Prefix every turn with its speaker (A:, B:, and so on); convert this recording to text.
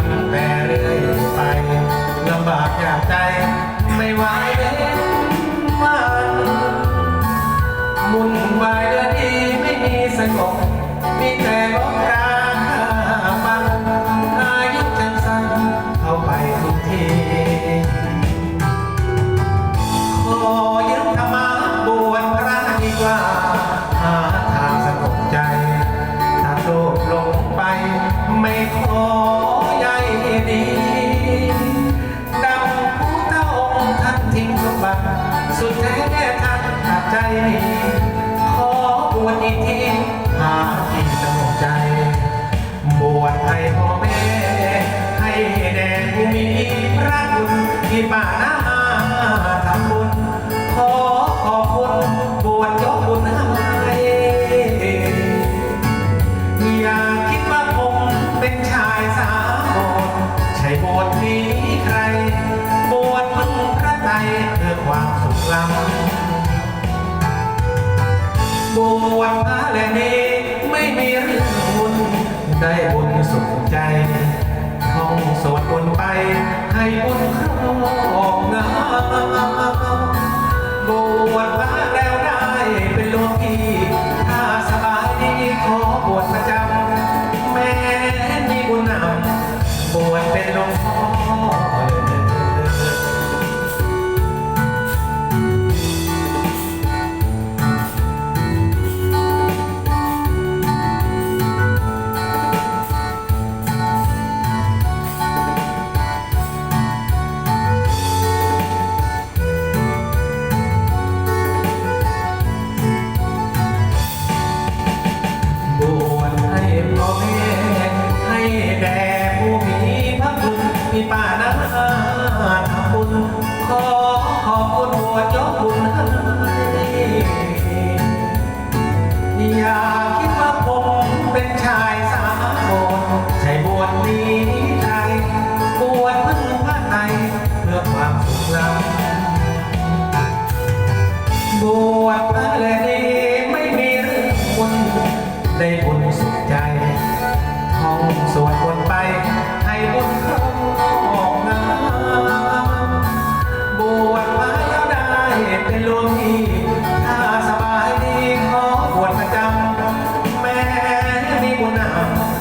A: นแต่เรื่อยไปลำบากอยากใจไม่ไหวเลยมันมุนวายเดือนไป สุดแท้ท่านขาดใจมีขอบวชอีกทีหาที่สงบใจ บวชให้พ่อแม่ ให้แด่ผู้มีพระคุณที่ป่านามาทำบุญ ความสุขล้ำบวชพระและเนไม่มีเรื่องบุญได้บุญสุขใจท่องสวดบนต์ไป ให้บุญครอบงำบวชพระแล้วได้เป็นหลวงพี่ถ้าสบายดีขอบวชประจำแม้มีบุญนำบวชเป็นหลวงพ่อ วชยกบุญ ท่าสบายดีขอขวดประจำแม่มีบุญนำ